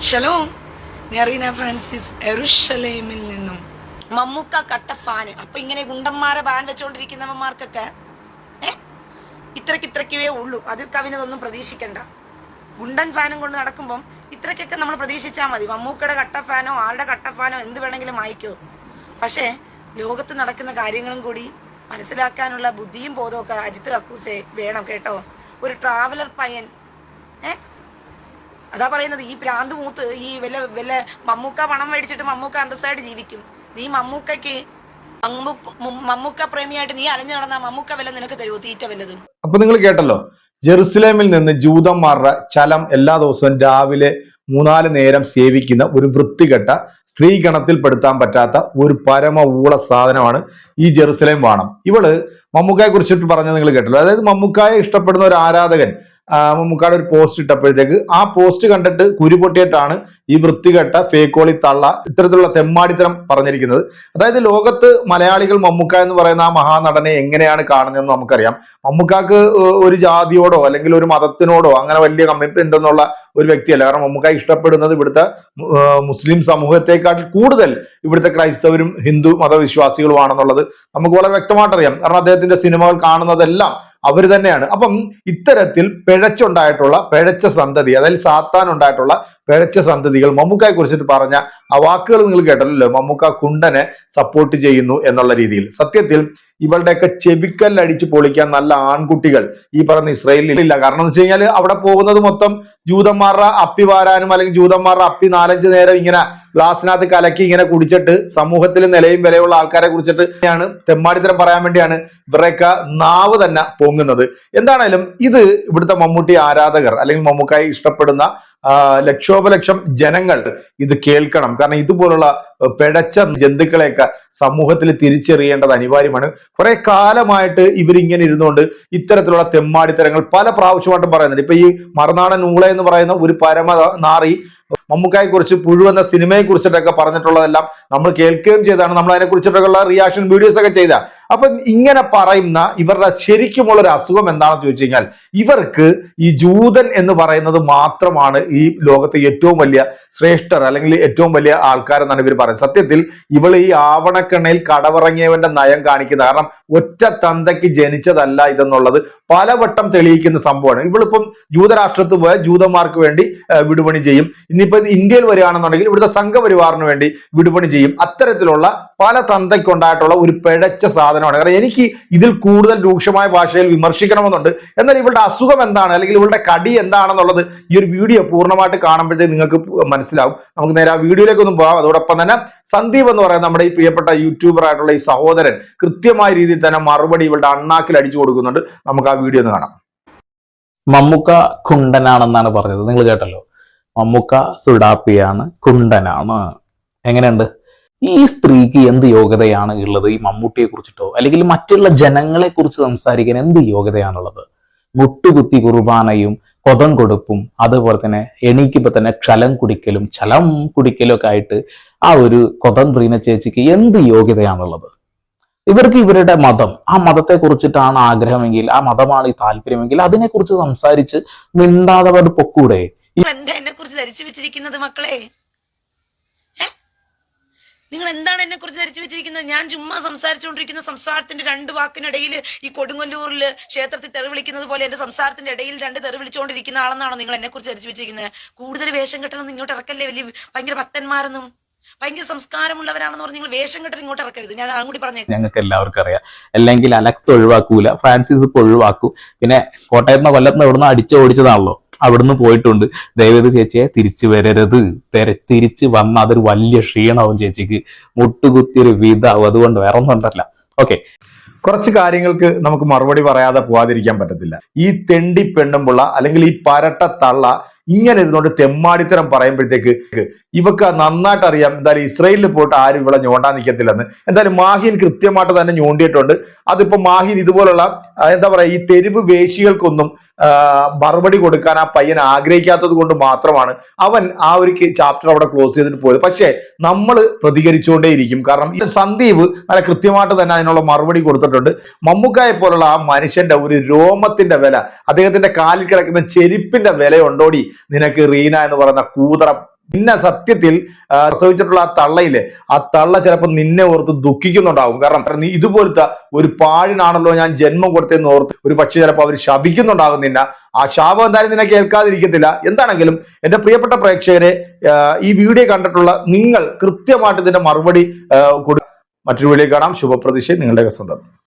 ഷലോ നെറീന Francis എറുഷലേമിൽ നിന്നും മമ്മൂക്ക കട്ട fan അപ്പൊ ഇങ്ങനെ ഗുണ്ടന്മാരെ ബാൻ വെച്ചോണ്ടിരിക്കുന്നവന്മാർക്കൊക്കെ ഏ? ഇത്രക്ക് ഉള്ളൂ. അതിൽ കവിനതൊന്നും പ്രതീക്ഷിക്കണ്ട. ഗുണ്ടൻ ഫാനും കൊണ്ട് നടക്കുമ്പം ഇത്രക്കൊക്കെ നമ്മൾ പ്രതീക്ഷിച്ചാൽ മതി. മമ്മൂക്കയുടെ കട്ട ഫാനോ ആളുടെ കട്ട ഫാനോ എന്ത് വേണമെങ്കിലും ആയിക്കോ പക്ഷേ ലോകത്ത് നടക്കുന്ന കാര്യങ്ങളും കൂടി മനസ്സിലാക്കാനുള്ള ബുദ്ധിയും ബോധവും ഒക്കെ അജിത്ത് കക്കൂസെ വേണം കേട്ടോ. ഒരു ട്രാവലർ പയ്യൻ ഏ? അതാ പറയുന്നത് ഈ പ്രാന്ത് മൂത്ത് ഈ വല്ല വല്ല മമ്മൂക്ക പണം മേടിച്ചിട്ട് മമ്മൂക്ക അന്തസ്സായിട്ട് ജീവിക്കും. നീ മമ്മൂക്കയ്ക്ക് മമ്മൂക്ക പ്രേമിയായിട്ട് നീ അലഞ്ഞു നടന്ന മമ്മൂക്ക വല്ല നിനക്ക് തരുമോ തീറ്റ വല്ലതും? അപ്പൊ നിങ്ങൾ കേട്ടല്ലോ ജെറുസലേമിൽ നിന്ന് ജൂതന്മാരുടെ ചലം എല്ലാ ദിവസവും രാവിലെ മൂന്നാൽ നേരം സേവിക്കുന്ന ഒരു വൃത്തികെട്ട സ്ത്രീഗണത്തിൽ പെടുത്താൻ പറ്റാത്ത ഒരു പരമ ഊള സാധനമാണ് ഈ ജെറുസലേം വാണം. ഇവൾ മമ്മൂക്കായെ കുറിച്ചിട്ട് പറഞ്ഞത് നിങ്ങൾ കേട്ടല്ലോ. അതായത് മമ്മൂക്കായെ ഇഷ്ടപ്പെടുന്ന ഒരു ആരാധകൻ ആ, മമ്മൂക്കായുടെ ഒരു പോസ്റ്റ് ഇട്ടപ്പോഴത്തേക്ക് ആ പോസ്റ്റ് കണ്ടിട്ട് കുരുപൊട്ടിയിട്ടാണ് ഈ വൃത്തികെട്ട ഫേക്കോളി തള്ള ഇത്തരത്തിലുള്ള തെമ്മാടിത്തരം പറഞ്ഞിരിക്കുന്നത്. അതായത് ലോകത്ത് മലയാളികൾ മമ്മൂക്ക എന്ന് പറയുന്ന ആ മഹാനടനെ എങ്ങനെയാണ് കാണുന്നതെന്ന് നമുക്കറിയാം. മമ്മൂക്കാക്ക് ഒരു ജാതിയോടോ അല്ലെങ്കിൽ ഒരു മതത്തിനോടോ അങ്ങനെ വലിയ കമ്മിറ്റ്മെന്റ് ഉണ്ടെന്നുള്ള ഒരു വ്യക്തിയല്ല. കാരണം മമ്മൂക്ക ഇഷ്ടപ്പെടുന്നത് ഇവിടുത്തെ മുസ്ലിം സമൂഹത്തെക്കാട്ടിൽ കൂടുതൽ ഇവിടുത്തെ ക്രൈസ്തവരും ഹിന്ദു മതവിശ്വാസികളുമാണെന്നുള്ളത് നമുക്ക് വളരെ വ്യക്തമായിട്ടറിയാം. കാരണം അദ്ദേഹത്തിന്റെ സിനിമകൾ കാണുന്നതെല്ലാം അവർ തന്നെയാണ്. അപ്പം ഇത്തരത്തിൽ പിഴച്ചുണ്ടായിട്ടുള്ള പിഴച്ച സന്തതി അതായത് സാത്താൻ ഉണ്ടായിട്ടുള്ള പിഴച്ച സന്തതികൾ മമ്മൂക്കയെ കുറിച്ചിട്ട് പറഞ്ഞ ആ വാക്കുകൾ നിങ്ങൾ കേട്ടല്ലോ മമ്മൂക്ക കുണ്ടനെ സപ്പോർട്ട് ചെയ്യുന്നു എന്നുള്ള രീതിയിൽ. സത്യത്തിൽ ഇവളുടെയൊക്കെ ചെവിക്കല്ലടിച്ച് പൊളിക്കാൻ നല്ല ആൺകുട്ടികൾ ഈ പറഞ്ഞ ഇസ്രയേലിൽ ഇല്ല. കാരണം എന്ന് വെച്ച് കഴിഞ്ഞാൽ അവിടെ പോകുന്നത് മൊത്തം ജൂതന്മാരുടെ അപ്പി വാരാനും അല്ലെങ്കിൽ ജൂതന്മാരുടെ അപ്പി നാലഞ്ച് നേരം ഇങ്ങനെ ഗ്ലാസിനകത്ത് കലക്കി ഇങ്ങനെ കുടിച്ചിട്ട് സമൂഹത്തിൽ നിലയും വിലയുള്ള ആൾക്കാരെ കുറിച്ചിട്ട് ആണ് തെമ്മാടിത്തരം പറയാൻ വേണ്ടിയാണ് ഇവരുടെയൊക്കെ നാവ് തന്നെ പൊങ്ങുന്നത്. എന്താണേലും ഇത് ഇവിടുത്തെ മമ്മൂട്ടി ആരാധകർ അല്ലെങ്കിൽ മമ്മൂക്കായി ഇഷ്ടപ്പെടുന്ന ലക്ഷോപലക്ഷം ജനങ്ങൾ ഇത് കേൾക്കണം. കാരണം ഇതുപോലുള്ള പെടച്ച ജന്തുക്കളെയൊക്കെ സമൂഹത്തിൽ തിരിച്ചറിയേണ്ടത് അനിവാര്യമാണ്. കുറെ കാലമായിട്ട് ഇവരിങ്ങനെ ഇരുന്നുകൊണ്ട് ഇത്തരത്തിലുള്ള തെമ്മാടിത്തരങ്ങൾ പല പ്രാവശ്യമായിട്ടും പറയുന്നുണ്ട്. ഇപ്പൊ ഈ മറുനാടൻ ഊള എന്ന് പറയുന്ന ഒരു പരമ നാറി മമ്മൂക്കായെ കുറിച്ച് പുഴു എന്ന സിനിമയെ കുറിച്ചിട്ടൊക്കെ പറഞ്ഞിട്ടുള്ളതെല്ലാം നമ്മൾ കേൾക്കുകയും ചെയ്താണ് നമ്മൾ അതിനെ കുറിച്ചിട്ടൊക്കെയുള്ള റിയാക്ഷൻ വീഡിയോസ് ഒക്കെ ചെയ്ത. അപ്പം ഇങ്ങനെ പറയുന്ന ഇവരുടെ ശരിക്കുമുള്ള ഒരു അസുഖം എന്താണെന്ന് ചോദിച്ചു കഴിഞ്ഞാൽ ഇവർക്ക് ഈ ജൂതൻ എന്ന് പറയുന്നത് മാത്രമാണ് ഈ ലോകത്തെ ഏറ്റവും വലിയ ശ്രേഷ്ഠർ അല്ലെങ്കിൽ ഏറ്റവും വലിയ ആൾക്കാരെന്നാണ് ഇവർ പറയുന്നത്. സത്യത്തിൽ ഇവൾ ഈ ആവണക്കെണ്ണയിൽ കടവിറങ്ങിയവന്റെ നയം കാണിക്കുന്നത് കാരണം ഒറ്റ തന്തയ്ക്ക് ജനിച്ചതല്ല ഇതെന്നുള്ളത് പലവട്ടം തെളിയിക്കുന്ന സംഭവമാണ്. ഇവളിപ്പം ജൂതരാഷ്ട്രത്ത് പോയ ജൂതന്മാർക്ക് വേണ്ടി വിടുപണി ചെയ്യും. ഇനിയിപ്പോ ഇന്ത്യയിൽ വരികയാണെന്നുണ്ടെങ്കിൽ ഇവിടുത്തെ സംഘപരിവാറിന് വേണ്ടി വിടുപണി ചെയ്യും. അത്തരത്തിലുള്ള പല തന്തയ്ക്കുണ്ടായിട്ടുള്ള ഒരു പിഴച്ച സാധനമാണ്. കാരണം എനിക്ക് ഇതിൽ കൂടുതൽ രൂക്ഷമായ ഭാഷയിൽ വിമർശിക്കണമെന്നുണ്ട്. എന്നാൽ ഇവളുടെ അസുഖം എന്താണ്? അല്ലെങ്കിൽ ഇവളുടെ കടി എന്താണെന്നുള്ളത് ഈ ഒരു വീഡിയോ പൂർണമായിട്ട് കാണുമ്പോഴത്തേക്ക് നിങ്ങൾക്ക് മനസ്സിലാവും. നമുക്ക് നേരെ ആ വീഡിയോയിലേക്ക് ഒന്നും പോകാം. അതോടൊപ്പം തന്നെ സന്ദീപ് എന്ന് പറയുന്ന നമ്മുടെ ഈ പ്രിയപ്പെട്ട യൂട്യൂബർ ആയിട്ടുള്ള ഈ സഹോദരൻ കൃത്യമായ രീതിയിൽ തന്നെ മറുപടി ഇവളുടെ അണ്ണാക്കിൽ അടിച്ചു കൊടുക്കുന്നുണ്ട്. നമുക്ക് ആ വീഡിയോ ഒന്ന് കാണാം. മമ്മുക്ക കുണ്ടനാണെന്നാണ് പറഞ്ഞത്. നിങ്ങൾ കേട്ടല്ലോ. മമ്മൂക്ക സുഡാപ്പിയാണ് കുണ്ടനാണ്. എങ്ങനെയുണ്ട്? ഈ സ്ത്രീക്ക് എന്ത് യോഗ്യതയാണ് ഉള്ളത്? ഈ മമ്മൂട്ടിയെ കുറിച്ചിട്ടോ അല്ലെങ്കിൽ മറ്റുള്ള ജനങ്ങളെ കുറിച്ച് സംസാരിക്കാൻ എന്ത് യോഗ്യതയാണുള്ളത്? മുട്ടുകുത്തി കുർബാനയും കൊതം കൊടുപ്പും അതുപോലെ തന്നെ എണീക്കുമ്പോ തന്നെ ക്ഷലം കുടിക്കലും ചലം കുടിക്കലും ഒക്കെ ആയിട്ട് ആ ഒരു കൊതം പ്രീന ചേച്ചിക്ക് എന്ത് യോഗ്യതയാണുള്ളത്? ഇവർക്ക് ഇവരുടെ മതം ആ മതത്തെ കുറിച്ചിട്ടാണ് ആഗ്രഹമെങ്കിൽ ആ മതമാണ് ഈ താല്പര്യമെങ്കിൽ അതിനെക്കുറിച്ച് സംസാരിച്ച് മിണ്ടാതെ പൊക്കൂടെ? എന്താ എന്നെ കുറിച്ച് ധരിച്ചു വെച്ചിരിക്കുന്നത് മക്കളെ? നിങ്ങൾ എന്താണ് എന്നെ കുറിച്ച് ധരിച്ചു വെച്ചിരിക്കുന്നത്? ഞാൻ ചുമ്മാ സംസാരിച്ചുകൊണ്ടിരിക്കുന്ന സംസാരത്തിന്റെ രണ്ട് വാക്കിനിടയിൽ ഈ കൊടുങ്ങല്ലൂരിൽ ക്ഷേത്രത്തിൽ തെറി വിളിക്കുന്നത് പോലെ എന്റെ സംസാരത്തിന്റെ ഇടയിൽ രണ്ട് തെറി വിളിച്ചുകൊണ്ടിരിക്കുന്ന ആളെന്നാണോ നിങ്ങൾ എന്നെ കുറിച്ച് ധരിച്ചു വെച്ചിരിക്കുന്നത്? കൂടുതൽ വേഷം കെട്ടണം ഇങ്ങോട്ട് ഇറക്കല്ലേ വലിയ ഭയങ്കര ഭക്തന്മാരെന്നും? ഭയങ്കര സംസ്കാരമുള്ളവരാണെന്ന് പറഞ്ഞ് നിങ്ങൾ വേഷം കെട്ടൽ ഇങ്ങോട്ട് ഇറക്കരുത്. ഞാൻ അതും കൂടി പറഞ്ഞേക്കാം. ഞങ്ങൾക്ക് എല്ലാവർക്കും അറിയാം. അല്ലെങ്കിൽ അലക്സ് ഒഴിവാക്കൂല. ഫ്രാൻസിസ് ഇപ്പൊ ഒഴിവാക്കൂ. പിന്നെ കോട്ടയത്ത് കൊല്ലത്ത് ഇവിടുന്ന് അടിച്ചു ഓടിച്ചതാണല്ലോ. അവിടുന്ന് പോയിട്ടുണ്ട്. ദയവേത് ചേച്ചിയെ തിരിച്ചു വരരുത്. തെര തിരിച്ചു വന്ന അതൊരു വലിയ ക്ഷീണവും ചേച്ചിക്ക്. മുട്ടുകുത്തിയൊരു വിധാവും അതുകൊണ്ട് വേറെ ഒന്നും ഉണ്ടല്ല. ഓക്കെ. കുറച്ച് കാര്യങ്ങൾക്ക് നമുക്ക് മറുപടി പറയാതെ പോവാതിരിക്കാൻ പറ്റത്തില്ല. ഈ തെണ്ടി പെണ്ണുമ്പുള്ള അല്ലെങ്കിൽ ഈ പരട്ട തള്ള ഇങ്ങനെ ഇരുന്നുകൊണ്ട് തെമ്മാടിത്തരം പറയുമ്പോഴത്തേക്ക് ഇവക്ക് നന്നായിട്ട് അറിയാം. എന്തായാലും ഇസ്രയേലിൽ പോയിട്ട് ആരും ഇവിടെ ഞോണ്ടാൻ നിൽക്കത്തില്ലെന്ന് എന്തായാലും മാഹിൻ കൃത്യമായിട്ട് തന്നെ ഞോണ്ടിയിട്ടുണ്ട്. അതിപ്പോ മാഹിൻ ഇതുപോലുള്ള എന്താ പറയാ ഈ തെരുവ് വേശികൾക്കൊന്നും മറുപടി കൊടുക്കാൻ ആ പയ്യൻ ആഗ്രഹിക്കാത്തത് കൊണ്ട് മാത്രമാണ് അവൻ ആ ഒരു ചാപ്റ്റർ അവിടെ ക്ലോസ് ചെയ്തിട്ട് പോയത്. പക്ഷേ നമ്മൾ പ്രതികരിച്ചുകൊണ്ടേയിരിക്കും. കാരണം സന്ദീപ് നല്ല കൃത്യമായിട്ട് തന്നെ അതിനുള്ള മറുപടി കൊടുത്തിട്ടുണ്ട്. മമ്മൂക്കായെ പോലുള്ള ആ മനുഷ്യന്റെ ഒരു രോമത്തിന്റെ വില അദ്ദേഹത്തിന്റെ കാലിൽ കിടക്കുന്ന ചെരുപ്പിന്റെ വില ഉണ്ടോടി നിനക്ക് റീന എന്ന് പറയുന്ന കൂതറ നിന്നെ സത്യത്തിൽ പ്രസവിച്ചിട്ടുള്ള ആ തള്ളയിൽ ആ തള്ള ചിലപ്പോൾ നിന്നെ ഓർത്ത് ദുഃഖിക്കുന്നുണ്ടാവും. കാരണം നീ ഇതുപോലത്തെ ഒരു പാഴിനാണല്ലോ ഞാൻ ജന്മം കൊടുത്തതെന്ന് ഓർത്ത് ഒരു പക്ഷെ ചിലപ്പോൾ അവർ ശപിക്കുന്നുണ്ടാകും നിന്നെ. ആ ശാപം എന്തായാലും നിന്നെ കേൾക്കാതിരിക്കത്തില്ല. എന്താണെങ്കിലും എന്റെ പ്രിയപ്പെട്ട പ്രേക്ഷകരെ ഈ വീഡിയോ കണ്ടിട്ടുള്ള നിങ്ങൾ കൃത്യമായിട്ട് ഇതിന്റെ മറുപടി കൊടു മറ്റൊരു വീഡിയോ കാണാം. ശുഭപ്രതീക്ഷ നിങ്ങളുടെ സ്വന്തം.